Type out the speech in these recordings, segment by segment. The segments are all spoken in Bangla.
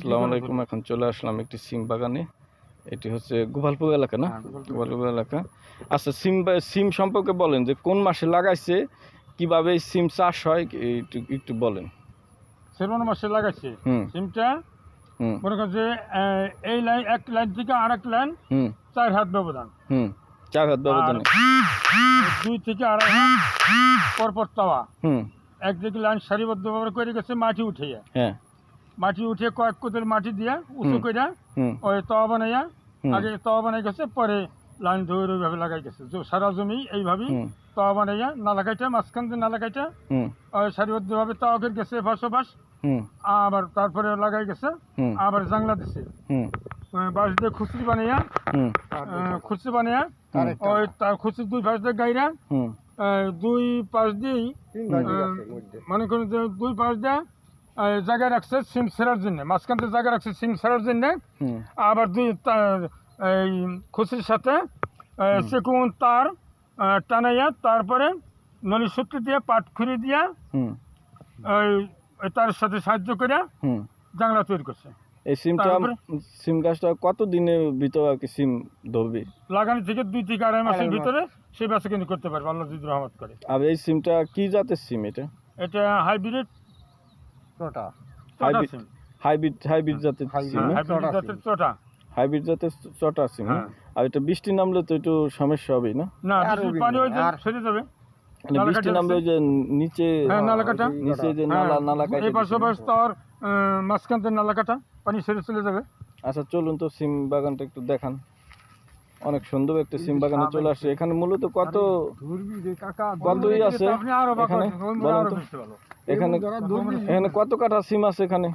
আসসালামু আলাইকুম এখন চলে আসলাম একটি সিম বাগানে। এটি হচ্ছে গোপালপুর এলাকা না? হ্যাঁ, গোপালপুর। এলাকা। আচ্ছা সিম সিম সম্পর্কে বলেন যে কোন মাসে লাগাইছে কীভাবে সিম চাষ হয় একটু একটু বলেন। শ্রাবণ মাসে লাগাইছে। হুম। সিমটা হুম। মনে করছে যে এই লাইন এক লাইন থেকে আর এক লাইন হুম। চার হাত ব্যবধান। হুম। চার হাত ব্যবধানে। দুই থেকে আড়াই হাত পরপর তাওয়া হুম। একদিকে লাইন সারিবদ্ধভাবে করে গেছে মাটি উঠিয়ে হ্যাঁ। মাটি উঠিয়ে কয়েক কোদের মাটি দিয়ে উঁচু। করে ওই তাওয়া বানাইয়া আগে তাওয়া বানাই গেছে পরে লাইন ধরে ওইভাবে লাগাই গেছে। যে সারা জমি এইভাবেই হুম। তাওয়া বানাইয়া নালা কাইটা মাঝখান দিয়ে নালা কাইটা ওই সারিবদ্ধভাবে তাওয়া করে গেছে ফাঁসো ফাঁস আবার তারপরে লাগাই গেছে আবার জাংলা দিছে হুম বাঁশ দিয়ে খুচরি বানাইয়া হুম। খুচরি বানাইয়া ওই তার খুচরি দুই পাশ দিয়ে গাইরা দুই পাশ দিয়েই মনে করুন দুই পাশ দিয়ে জায়গা রাখছে সিম সেরার জন্য। মাঝখান থেকে জায়গা রাখছে সিম সেরার জন্য। আবার দুই এই খুচরির সাথে সেকুন তার টানাইয়া তারপরে নলি সূত্র দিয়ে পাট খুঁড়ি দিয়া তার সাথে সাহায্য করে জাংলা তৈরি করছে। এই সিমটা? সিম গাছটা কত দিনের ভিতর আর কি সিম ধরবে? লাগানো থেকে দুই থেকে আড়াই মাসের ভিতরে সেই বাসে কিন্তু করতে পারবে আল্লাহ যদি রহমত করে। আর এই সিমটা কি জাতের সিম এটা? এটা হাইব্রিড হাইব্রিড হাইব্রিড জাতের সিম হাইব্রিড জাতের চটা হাইব্রিড জাতের চটা সিম হ্যাঁ। আর এটা বৃষ্টি নামলে তো একটু সমস্যা হবেই না? না পানি ওই যে আর- যাবে। মানে বৃষ্টি নামলে ওই যে নিচে হ্যাঁ নালা কাটা। নিচে যে হ্যাঁ, নালা এই পাশে পাশ তার মাঝখান থেকে নালা পানি চলে যাবে। আচ্ছা চলুন তো সিম বাগানটা একটু দেখান। অনেক সুন্দর একটা সিম বাগানে চলে আসছে। এখানে মূলত কত কতই আছে এখানে? এখানে এখানে কত কাঠা সিম আছে এখানে?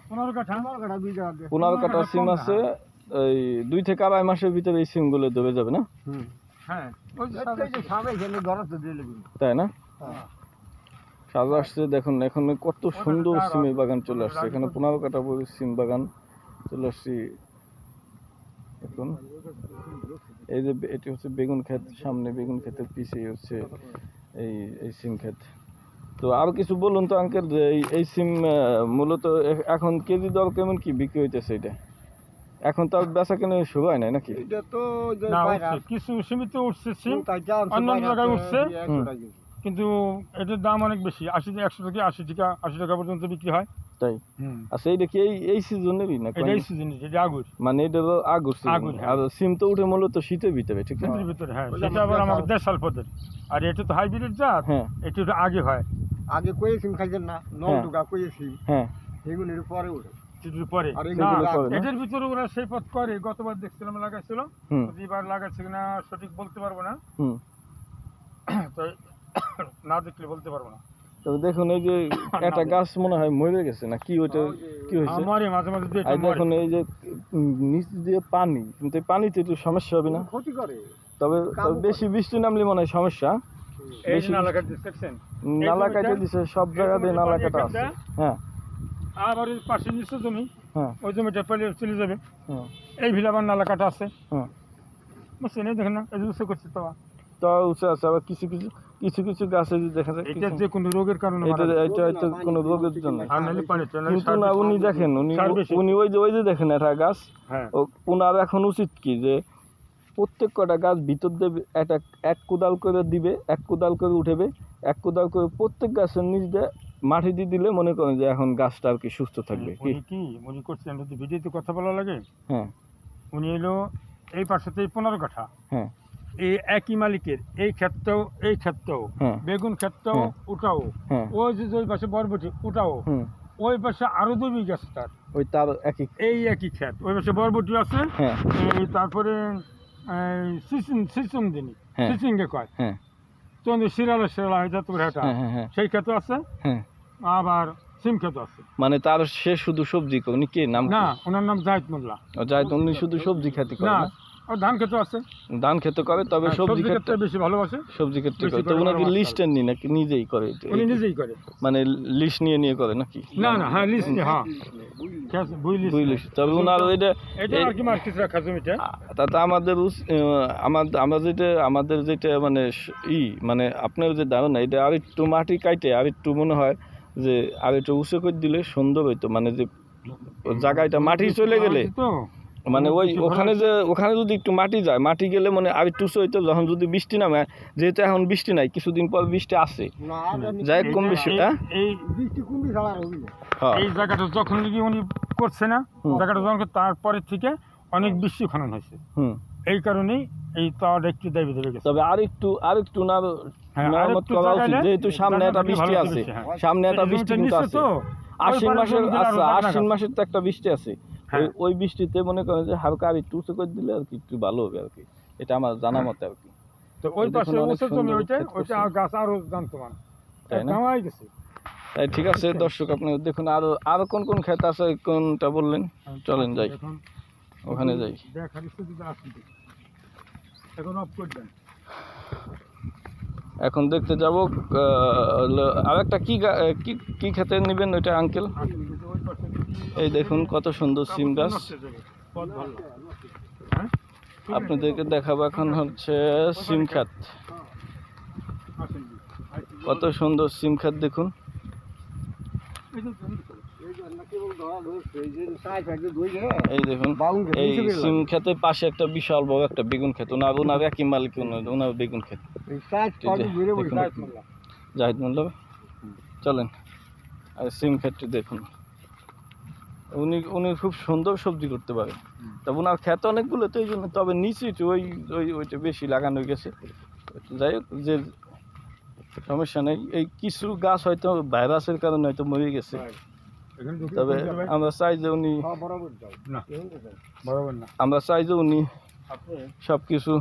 পনেরো কাঠা। সিম আছে এই দুই থেকে আড়াই মাসের ভিতরে এই সিমগুলো ধরে যাবে না? হ্যাঁ। তাই না? হ্যাঁ। সাজু আসছে দেখুন এখন কত সুন্দর সিমের বাগান চলে আসছে। এখানে পনেরো কাঠা বড় সিম বাগান চলে আসছি। এখন এই যে এটি হচ্ছে বেগুন ক্ষেত সামনে বেগুন ক্ষেতের পিছিয়ে হচ্ছে এই এই সিম ক্ষেত। তো আর কিছু বলুন তো আঙ্কেল যে এই এই সিম মূলত এখন কেজি দর কেমন কি বিক্রি হইতেছে এটা? এখন তো আর বেচা কেন শুরু হয় নাই নাকি? এটা তো কিছু সীমিত উঠছে সিম তাই জান অন্য জায়গায় উঠছে। কিন্তু এটার দাম অনেক বেশি আশি একশো থেকে আশি টাকা আশি টাকা পর্যন্ত বিক্রি হয়। তাই? আচ্ছা এইটা কি এই এই সিজনেরই না এটাই সিজন এটা আগুর। মানে এটা হলো আগুর হ্যাঁ। আর সিম তো উঠে মূলত শীতের ভিতরে ঠিক না শীতের ভিতরে হ্যাঁ। সেটা আবার। আমাদের দেশাল পদের। আর এটা তো হাইব্রিড জাত হ্যাঁ। এটা একটু আগে হয়। আগে কইছিম খাইছেন না নল হ্যাঁ। টুকা কইছি হ্যাঁ। এগুনের পরে ওঠে পরে? এটার ভিতরে ওরা সেই পথ করে গতবার দেখছিলাম লাগাইছিল। হুম। এবার লাগাচ্ছে কিনা সঠিক বলতে পারব না। হুম। তো না দেখলে বলতে পারব না। তবে দেখুন এই যে একটা গাছ মনে হয় মরে গেছে না? কি ওইটা কি হয়েছে? আমারই মাঝে মাঝে আর দেখুন এই যে নিচ দিয়ে পানি। কিন্তু পানিতে একটু সমস্যা হবে না? ক্ষতি করে। তবে বেশি বৃষ্টি নামলে মনে হয় সমস্যা। এই যে নালা কাটে দিছে সব জায়গাতে নালা কাটা আছে। হ্যাঁ। আবার ওই পাশে নিচে জমি হ্যাঁ। ওই জমিটা পেলে চলে যাবে। হ্যাঁ। এই ভিলা আবার নালা কাটা আছে। হ্যাঁ। বুঝছেন? এই দেখেন না এই উঁচু করছে তো তো উঁচু আছে আবার কিছু কিছু কিছু কিছু গাছে যদি দেখা যায় এটা যে কোনো রোগের কারণে এটা যায়। এটা কোনো রোগের জন্য। আর কিন্তু না উনি দেখেন উনি উনি ওই যে ওই যে দেখেন একটা গাছ হ্যাঁ। ও ওনার এখন উচিত কি যে প্রত্যেক কটা গাছ ভিতর দিয়ে একটা এক কোদাল করে দিবে এক কোদাল করে উঠেবে এক কোদাল করে প্রত্যেক গাছের নিচ দিয়ে মাটি দিয়ে দিলে মনে করেন যে এখন গাছটা আর কি সুস্থ থাকবে। কি উনি কি? উনি করছেন যদি ভিডিওতে কথা বলা লাগে। হ্যাঁ। উনি এলো এই পাশেতেই পনেরো কাঠা। হ্যাঁ। এই একই মালিকের এই ক্ষেত্রেও এই ক্ষেত্রেও হ্যাঁ। বেগুন ক্ষেত্রেও হ্যাঁ। উঠাও। হ্যাঁ। ওই যে ওই পাশে বরবটি উঠাও। ওই পাশে আরও দুই বিঘা আছে তার। ওই তার একই এই একই ক্ষেত। ওই পাশে বরবটি আছে। হ্যাঁ। তারপরে সিসিং সিসিং দিনি। সিসিংকে কয়। হ্যাঁ। চন্দ্র শিরালা শিরালা হয়ে যাতে সেই ক্ষেত আছে? হ্যাঁ। আবার সিম ক্ষেত আছে। মানে তার সে শুধু সবজি উনি কে? নাম না ওনার নাম জাহিদ মোল্লা। যাই উনি শুধু সবজি খেতে করে না ধান ক্ষেত আছে। ধান খেতে করে তবে হ্যাঁ, সবজি ক্ষেত্রে ক্ষেত্রে বেশি ভালোবাসে। সবজি ক্ষেত্রে করে। তো। লিস্টের নি নাকি? নিজেই করে উনি নিজেই করে। মানে লিস্ট নিয়ে নিয়ে করে নাকি? না না হ্যাঁ লিস্ট হ্যাঁ। তবে ওনার এটা তাতে আমাদের আমরা যেটা আমাদের যেটা মানে ই মানে আপনার যে ধারণা এটা আর একটু মাটি কাইটে আর একটু মনে হয় যে আর একটু উঁচু করে দিলে সুন্দর হইতো। মানে যে জায়গাটা মাটি চলে গেলে। মানে ওই ওখানে যে ওখানে যদি একটু মাটি যায় মাটি গেলে মানে আর একটু হইতো। যখন যদি বৃষ্টি নামে যেহেতু এখন বৃষ্টি নাই কিছুদিন পর বৃষ্টি আসে। যাই কম বেশি হ্যাঁ? হ্যাঁ এই জায়গাটা যখন উনি করছে না। জায়গাটা যখন তারপরে থেকে অনেক বৃষ্টি খনন হয়েছে। এই কারণেই এই তাওয়াটা একটু দাবি দেবে গেছে। তবে আর একটু আর একটু না হ্যাঁ, মেরামত করা উচিত যেহেতু সামনে একটা বৃষ্টি আছে। হ্যাঁ। সামনে একটা বৃষ্টি কিন্তু আছে। আশ্বিন মাসের আচ্ছা আশ্বিন। মাসের তো একটা বৃষ্টি আছে। হ্যাঁ। ওই ওই বৃষ্টিতে মনে করেন যে হালকা আর একটু উঁচু করে দিলে আর কি একটু ভালো হবে আর কি। এটা আমার জানা মতে আর কি। তো ওই পাশে উঁচু জমি ওইটা ওইটা গাছ আরও জানতো মানে তাই না? গেছে। তাই ঠিক আছে দর্শক আপনি দেখুন আরও আরও কোন কোন ক্ষেত আছে কোনটা বললেন? চলেন যাই। ওখানে যাই। এখন দেখতে যাব আর একটা কি কি কি খেতে নেবেন ওইটা আঙ্কেল? কি- এই দেখুন কত সুন্দর সিম গাছ। হয়ে। হ্যাঁ? আপনাদেরকে দেখাবো এখন হচ্ছে সিম খাত। কত সুন্দর সিম খাত দেখুন। এই তো। না দেখুন এই সিম খেতের পাশে একটা বিশাল বড় একটা বেগুন ক্ষেত। ওনার ওনার একই মালিক ওনার ওনার বেগুন দেখুন। জাহিদ মোল্লা চলেন আর সিম ক্ষেতটি দেখুন। উনি উনি খুব সুন্দর সবজি করতে পারে। তবে ওনার ক্ষেত অনেকগুলো তো এই জন্য তবে নিচে ওই ওই ওইটা বেশি লাগানো গেছে। যাই হোক যে সমস্যা নেই। এই কিছু গাছ হয়তো ভাইরাসের কারণে হয়তো মরে গেছে। তবে আমরা চাই যে উনি হ্যাঁ আমরা চাই যে উনি সব কিছু